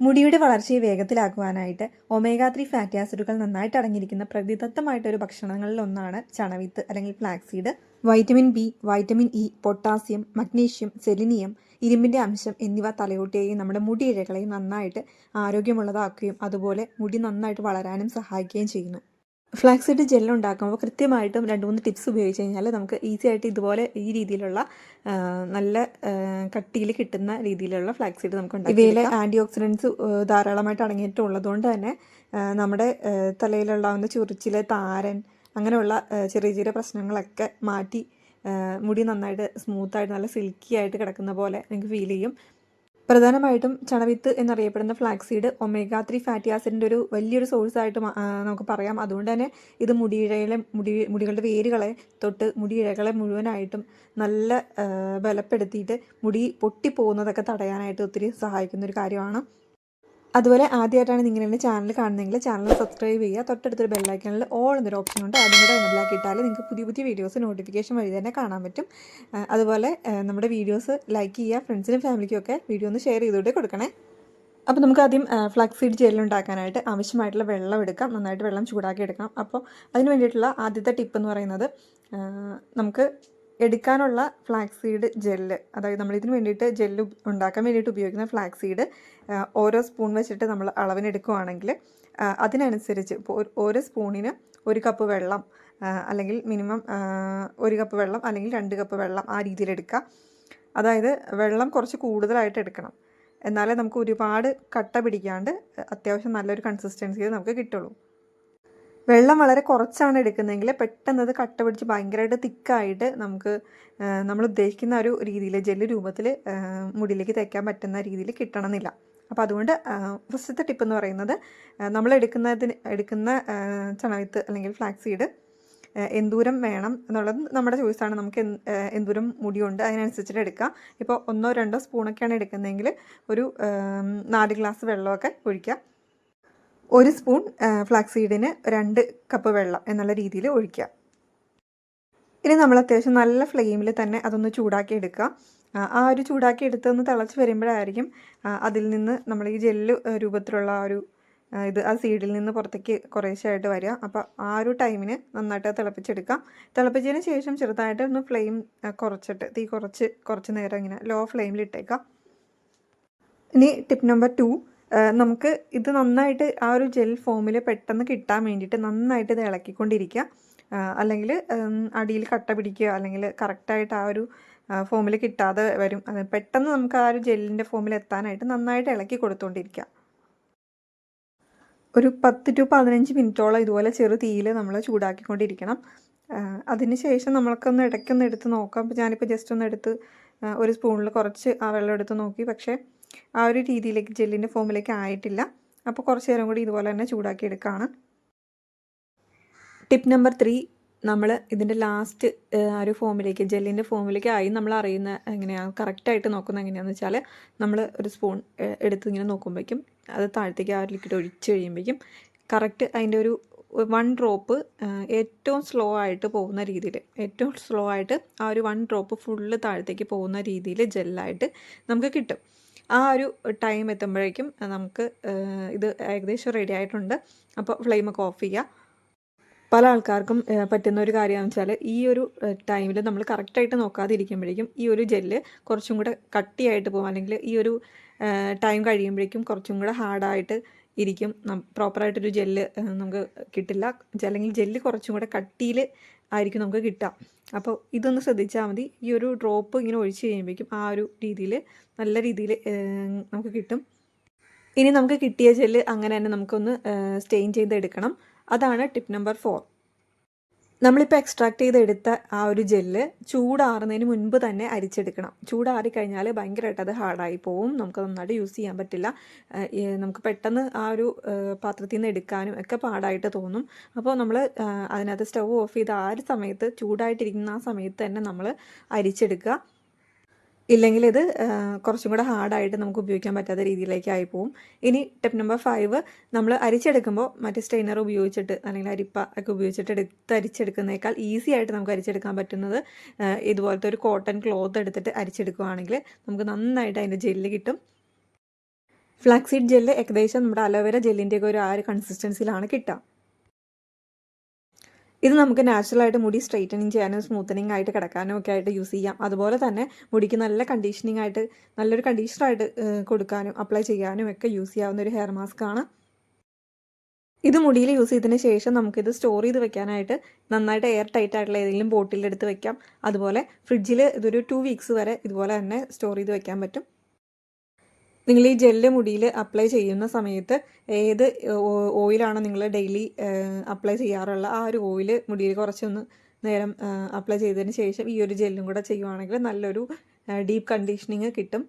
മുടിയുടെ വളർച്ചയെ വേഗത്തിലാക്കുവാനായിട്ട് omega three fatty ആസിഡുകൾ നന്നായിട്ട് അടങ്ങിയിരിക്കുന്ന പ്രതിദത്തമായിട്ടൊരു ഭക്ഷണങ്ങളിൽ ഒന്നാണ് ചണവിത്ത് അല്ലെങ്കിൽ flaxseed vitamin B vitamin E potassium magnesium selenium ഇരുമ്പിന്റെ അംശം എന്നിവ തലയോട്ടിയെയും നമ്മുടെ മുടി ഇഴകളെയും നന്നായിട്ട് ആരോഗ്യമുള്ളതാക്കുകയും അതുപോലെ മുടി നന്നായിട്ട് വളരാനും സഹായിക്കുകയും ചെയ്യുന്നു. ഫ്ലാക്സീഡ് ജെൽ ഉണ്ടാക്കുമ്പോൾ കൃത്യമായിട്ടും രണ്ട് മൂന്ന് ടിപ്സ് ഉപയോഗിച്ച് കഴിഞ്ഞാൽ നമുക്ക് ഈസി ആയിട്ട് ഇതുപോലെ ഈ രീതിയിലുള്ള നല്ല കട്ടിയിൽ കിട്ടുന്ന രീതിയിലുള്ള ഫ്ലാക്സിഡ് നമുക്ക് ഉണ്ടാക്കാം ഇവയിൽ ആന്റി ഓക്സിഡൻസ് ധാരാളമായിട്ട് അടങ്ങിയിട്ടുള്ളതുകൊണ്ട് തന്നെ നമ്മുടെ തലയിലുണ്ടാകുന്ന ചൊറിച്ചിൽ താരൻ അങ്ങനെയുള്ള ചെറിയ ചെറിയ പ്രശ്നങ്ങളൊക്കെ മാറ്റി മുടി നന്നായിട്ട് സ്മൂത്തായിട്ട് നല്ല സിൽക്കി ആയിട്ട് കിടക്കുന്ന പോലെ നിങ്ങൾക്ക് ഫീൽ ചെയ്യും. പ്രധാനമായിട്ടും ചണവിത്ത് എന്നറിയപ്പെടുന്ന ഫ്ലാക്സീഡ് ഒമേഗ ത്രീ ഫാറ്റി ആസിഡിന്റെ ഒരു വലിയൊരു സോഴ്സായിട്ട് നമുക്ക് പറയാം. അതുകൊണ്ട് തന്നെ ഇത് മുടിയിഴയിലെ മുടി മുടികളുടെ വേരുകളെ തൊട്ട് മുടിയിഴകളെ മുഴുവനായിട്ടും നല്ല ബലപ്പെടുത്തിയിട്ട് മുടി പൊട്ടിപ്പോകുന്നതൊക്കെ തടയാനായിട്ട് ഒത്തിരി സഹായിക്കുന്ന ഒരു കാര്യമാണ്. അതുപോലെ ആദ്യമായിട്ടാണ് നിങ്ങൾ എന്റെ ചാനൽ കാണുന്നതെങ്കിൽ ചാനൽ സബ്സ്ക്രൈബ് ചെയ്യുക. തൊട്ടടുത്തൊരു ബെല്ലൈക്കണിൽ ഓൾ എന്നൊരു ഓപ്ഷൻ ഉണ്ട്. അതും കൂടെ എനബിളാക്കി ഇട്ടാൽ നിങ്ങൾക്ക് പുതിയ പുതിയ വീഡിയോസ് നോട്ടിഫിക്കേഷൻ വഴി തന്നെ കാണാൻ പറ്റും. അതുപോലെ നമ്മുടെ വീഡിയോസ് ലൈക്ക് ചെയ്യുക. ഫ്രണ്ട്സിനും ഫാമിലിക്കും ഒക്കെ വീഡിയോ ഒന്ന് ഷെയർ ചെയ്തുകൊണ്ട് കൊടുക്കണേ. അപ്പോൾ നമുക്ക് ആദ്യം ഫ്ലക്സീഡ് സീഡ് ഉണ്ടാക്കാനായിട്ട് ആവശ്യമായിട്ടുള്ള വെള്ളം എടുക്കാം. നന്നായിട്ട് വെള്ളം ചൂടാക്കി എടുക്കണം. അപ്പോൾ അതിന് വേണ്ടിയിട്ടുള്ള ആദ്യത്തെ ടിപ്പ് എന്ന് പറയുന്നത് നമുക്ക് എടുക്കാനുള്ള ഫ്ലാക്സ് സീഡ് ജെല്ല് അതായത് നമ്മൾ ഇതിന് വേണ്ടിയിട്ട് ജെല്ല് ഉണ്ടാക്കാൻ വേണ്ടിയിട്ട് ഉപയോഗിക്കുന്ന ഫ്ലാക്സ് സീഡ് ഓരോ സ്പൂൺ വെച്ചിട്ട് നമ്മൾ അളവിനെടുക്കുകയാണെങ്കിൽ അതിനനുസരിച്ച് ഇപ്പോൾ ഓരോ സ്പൂണിന് ഒരു കപ്പ് വെള്ളം അല്ലെങ്കിൽ മിനിമം ഒരു കപ്പ് വെള്ളം അല്ലെങ്കിൽ രണ്ട് കപ്പ് വെള്ളം ആ രീതിയിൽ എടുക്കുക. അതായത് വെള്ളം കുറച്ച് കൂടുതലായിട്ട് എടുക്കണം. എന്നാലേ നമുക്ക് ഒരുപാട് കട്ട പിടിക്കാണ്ട് അത്യാവശ്യം നല്ലൊരു കൺസിസ്റ്റൻസിയിൽ നമുക്ക് കിട്ടുള്ളൂ. വെള്ളം വളരെ കുറച്ചാണ് എടുക്കുന്നതെങ്കിൽ പെട്ടെന്ന് അത് കട്ട പിടിച്ച് ഭയങ്കരമായിട്ട് തിക്കായിട്ട് നമുക്ക് നമ്മൾ ഉദ്ദേശിക്കുന്ന ഒരു രീതിയിൽ ജെല്ല് രൂപത്തിൽ മുടിയിലേക്ക് തേക്കാൻ പറ്റുന്ന രീതിയിൽ കിട്ടണമെന്നില്ല. അപ്പോൾ അതുകൊണ്ട് ഫസ്റ്റത്തെ ടിപ്പ് എന്ന് പറയുന്നത് നമ്മൾ എടുക്കുന്നതിന് എടുക്കുന്ന ചണവിത്ത് അല്ലെങ്കിൽ ഫ്ലാക്സ് സീഡ് എന്തൂരം വേണം എന്നുള്ളത് നമ്മുടെ ചോയ്സാണ് നമുക്ക് എന്തൂരം മുടിയുണ്ട് അതിനനുസരിച്ചിട്ട് എടുക്കാം. ഇപ്പോൾ ഒന്നോ രണ്ടോ സ്പൂണൊക്കെയാണ് എടുക്കുന്നതെങ്കിൽ ഒരു നാല് ഗ്ലാസ് വെള്ളമൊക്കെ ഒഴിക്കുക ഒരു സ്പൂൺ ഫ്ലാക്സ് സീഡിന് രണ്ട് കപ്പ് വെള്ളം എന്നുള്ള രീതിയിൽ ഒഴിക്കുക. ഇനി നമ്മൾ അത്യാവശ്യം നല്ല ഫ്ലെയിമിൽ തന്നെ അതൊന്ന് ചൂടാക്കി എടുക്കുക. ആ, ഒരു ചൂടാക്കി എടുത്തൊന്ന് തിളച്ച് വരുമ്പോഴായിരിക്കും അതിൽ നിന്ന് നമ്മൾ ഈ ജെല്ല് രൂപത്തിലുള്ള ആ ഒരു ഇത് ആ സീഡിൽ നിന്ന് പുറത്തേക്ക് കുറേശ്ശായിട്ട് വരിക. അപ്പോൾ ആ ഒരു ടൈമിന് നന്നായിട്ട് തിളപ്പിച്ചെടുക്കാം തിളപ്പിച്ചതിന് ശേഷം ചെറുതായിട്ട് ഒന്ന് ഫ്ലെയിം കുറച്ചിട്ട് തീ കുറച്ച് കുറച്ച് നേരം ഇങ്ങനെ ലോ ഫ്ലെയിമിൽ ഇട്ടേക്കാം ഇനി ടിപ്പ് നമ്പർ ടു നമുക്ക് ഇത് നന്നായിട്ട് ആ ഒരു ജെൽ ഫോമിൽ പെട്ടെന്ന് കിട്ടാൻ വേണ്ടിയിട്ട് നന്നായിട്ട് ഇത് ഇളക്കിക്കൊണ്ടിരിക്കുക അല്ലെങ്കിൽ അടിയിൽ കട്ട പിടിക്കുക അല്ലെങ്കിൽ കറക്റ്റായിട്ട് ആ ഒരു ഫോമിൽ കിട്ടാതെ വരും. പെട്ടെന്ന് നമുക്ക് ആ ഒരു ജെല്ലിന്റെ ഫോമിൽ എത്താനായിട്ട് നന്നായിട്ട് ഇളക്കി കൊടുത്തുകൊണ്ടിരിക്കുക ഒരു പത്ത് ടു പതിനഞ്ച് മിനിറ്റോളം ഇതുപോലെ ചെറു തീയിൽ നമ്മൾ ചൂടാക്കിക്കൊണ്ടിരിക്കണം. അതിന് ശേഷം നമ്മൾക്കൊന്ന് ഇടയ്ക്കൊന്ന് എടുത്ത് നോക്കാം. ഞാനിപ്പോൾ ജസ്റ്റ് ഒന്ന് എടുത്ത് ഒരു സ്പൂണിൽ കുറച്ച് ആ വെള്ളം എടുത്ത് നോക്കി. പക്ഷേ ആ ഒരു രീതിയിലേക്ക് ജെല്ലിന്റെ ഫോമിലേക്ക് ആയിട്ടില്ല. അപ്പോൾ കുറച്ച് നേരം കൂടി ഇതുപോലെ തന്നെ ചൂടാക്കി എടുക്കുകയാണ് ടിപ്പ് നമ്പർ ത്രീ നമ്മൾ ഇതിന്റെ ലാസ്റ്റ് ആ ഒരു ഫോമിലേക്ക് ജെല്ലിന്റെ ഫോമിലേക്ക് ആയി നമ്മൾ അറിയുന്ന എങ്ങനെയാണ് കറക്റ്റായിട്ട് നോക്കുന്നത് എങ്ങനെയാണെന്ന് വെച്ചാൽ നമ്മൾ ഒരു സ്പൂൺ എടുത്ത് ഇങ്ങനെ നോക്കുമ്പോഴേക്കും അത് താഴത്തേക്ക് ആ ഒരു ലിക്വിഡ് ഒഴിച്ച് കഴിയുമ്പോഴേക്കും കറക്റ്റ് അതിന്റെ ഒരു വൺ ഡ്രോപ്പ് ഏറ്റവും സ്ലോ ആയിട്ട് പോകുന്ന രീതിയിൽ ഏറ്റവും സ്ലോ ആയിട്ട് ആ ഒരു വൺ ഡ്രോപ്പ് ഫുള്ള് താഴത്തേക്ക് പോകുന്ന രീതിയിൽ ജെല്ലായിട്ട് നമുക്ക് കിട്ടും. ആ ഒരു ടൈം എത്തുമ്പോഴേക്കും നമുക്ക് ഇത് ഏകദേശം റെഡി ആയിട്ടുണ്ട്. അപ്പോൾ ഫ്ലെയിമൊക്കെ ഓഫ് ചെയ്യുക പല ആൾക്കാർക്കും പറ്റുന്ന ഒരു കാര്യമാണെന്ന് വെച്ചാൽ ഈ ഒരു ടൈമിൽ നമ്മൾ കറക്റ്റായിട്ട് നോക്കാതിരിക്കുമ്പോഴേക്കും ഈ ഒരു ജെല്ല് കുറച്ചും കൂടെ കട്ടിയായിട്ട് പോകും അല്ലെങ്കിൽ ഈ ഒരു ടൈം കഴിയുമ്പോഴേക്കും കുറച്ചും കൂടെ ഹാർഡായിട്ട് ഇരിക്കും. പ്രോപ്പറായിട്ടൊരു ജെല്ല് നമുക്ക് കിട്ടില്ല. അല്ലെങ്കിൽ ജെല്ല് കുറച്ചും കൂടെ കട്ടിയിൽ ആയിരിക്കും നമുക്ക് കിട്ടുക അപ്പോൾ ഇതൊന്ന് ശ്രദ്ധിച്ചാൽ മതി. ഈ ഒരു ഡ്രോപ്പ് ഇങ്ങനെ ഒഴിച്ച് കഴിയുമ്പോഴേക്കും ആ ഒരു രീതിയിൽ നല്ല രീതിയിൽ നമുക്ക് കിട്ടും. ഇനി നമുക്ക് കിട്ടിയ ജെല്ല് അങ്ങനെ തന്നെ നമുക്കൊന്ന് സ്റ്റെയിൻ ചെയ്തെടുക്കണം. അതാണ് ടിപ്പ് നമ്പർ ഫോർ നമ്മളിപ്പോൾ എക്സ്ട്രാക്ട് ചെയ്തെടുത്ത ആ ഒരു ജെല്ല് ചൂടാറുന്നതിന് മുൻപ് തന്നെ അരിച്ചെടുക്കണം. ചൂടാറി കഴിഞ്ഞാൽ ഭയങ്കരമായിട്ട് അത് ഹാർഡായി പോവും. നമുക്ക് നന്നായിട്ട് യൂസ് ചെയ്യാൻ പറ്റില്ല. നമുക്ക് പെട്ടെന്ന് ആ ഒരു പാത്രത്തിൽ നിന്ന് എടുക്കാനും ഒക്കെ പാടായിട്ട് തോന്നും. അപ്പോൾ നമ്മൾ അതിനകത്ത് സ്റ്റൗ ഓഫ് ചെയ്ത് ആ ഒരു സമയത്ത് ചൂടായിട്ടിരിക്കുന്ന ആ സമയത്ത് തന്നെ നമ്മൾ അരിച്ചെടുക്കുക. ഇല്ലെങ്കിൽ ഇത് കുറച്ചും കൂടെ ഹാർഡായിട്ട് നമുക്ക് ഉപയോഗിക്കാൻ പറ്റാത്ത രീതിയിലേക്ക് ആയി പോവും. ഇനി ടിപ്പ് നമ്പർ ഫൈവ് നമ്മൾ അരിച്ചെടുക്കുമ്പോൾ മറ്റേ സ്റ്റെയിനർ ഉപയോഗിച്ചിട്ട് അല്ലെങ്കിൽ അരിപ്പ ഒക്കെ ഉപയോഗിച്ചിട്ട് എടുത്ത് അരിച്ചെടുക്കുന്നേക്കാൾ ഈസി ആയിട്ട് നമുക്ക് അരിച്ചെടുക്കാൻ പറ്റുന്നത് ഇതുപോലത്തെ ഒരു കോട്ടൺ ക്ലോത്ത് എടുത്തിട്ട് അരിച്ചെടുക്കുകയാണെങ്കിൽ നമുക്ക് നന്നായിട്ട് അതിന്റെ ജെല്ല് കിട്ടും. ഫ്ലാക്സീഡ് ജെല്ല് ഏകദേശം നമ്മുടെ അലോവേര ജെല്ലിന്റെയൊക്കെ ഒരു ആ ഒരു കൺസിസ്റ്റൻസിയിലാണ് കിട്ടുക. ഇത് നമുക്ക് നാച്ചുറലായിട്ട് മുടി സ്ട്രൈറ്റനിങ് ചെയ്യാനും സ്മൂത്തനിങ് ആയിട്ട് കിടക്കാനും ഒക്കെ ആയിട്ട് യൂസ് ചെയ്യാം. അതുപോലെ തന്നെ മുടിക്ക് നല്ല കണ്ടീഷനിങ് ആയിട്ട് നല്ലൊരു കണ്ടീഷണറായിട്ട് കൊടുക്കാനും അപ്ലൈ ചെയ്യാനും ഒക്കെ യൂസ് ചെയ്യാവുന്ന ഒരു ഹെയർ മാസ്ക് ആണ്. ഇത് മുടിയിൽ യൂസ് ചെയ്തതിന് ശേഷം നമുക്കിത് സ്റ്റോർ ചെയ്ത് വെക്കാനായിട്ട് നന്നായിട്ട് എയർ ടൈറ്റ് ആയിട്ടുള്ള ഏതെങ്കിലും ബോട്ടിലെടുത്ത് വെക്കാം. അതുപോലെ ഫ്രിഡ്ജിൽ ഇതൊരു ടു വീക്സ് വരെ ഇതുപോലെ തന്നെ സ്റ്റോർ ചെയ്ത് വെക്കാൻ പറ്റും. നിങ്ങൾ ഈ ജെല്ല് മുടിയിൽ അപ്ലൈ ചെയ്യുന്ന സമയത്ത് ഏത് ഓയിലാണ് നിങ്ങൾ ഡെയിലി അപ്ലൈ ചെയ്യാറുള്ള ആ ഒരു ഓയിൽ മുടിയിൽ കുറച്ചൊന്ന് നേരം അപ്ലൈ ചെയ്തതിന് ശേഷം ഈ ഒരു ജെല്ലും കൂടെ ചെയ്യുവാണെങ്കിൽ നല്ലൊരു ഡീപ്പ് കണ്ടീഷനിങ് കിട്ടും.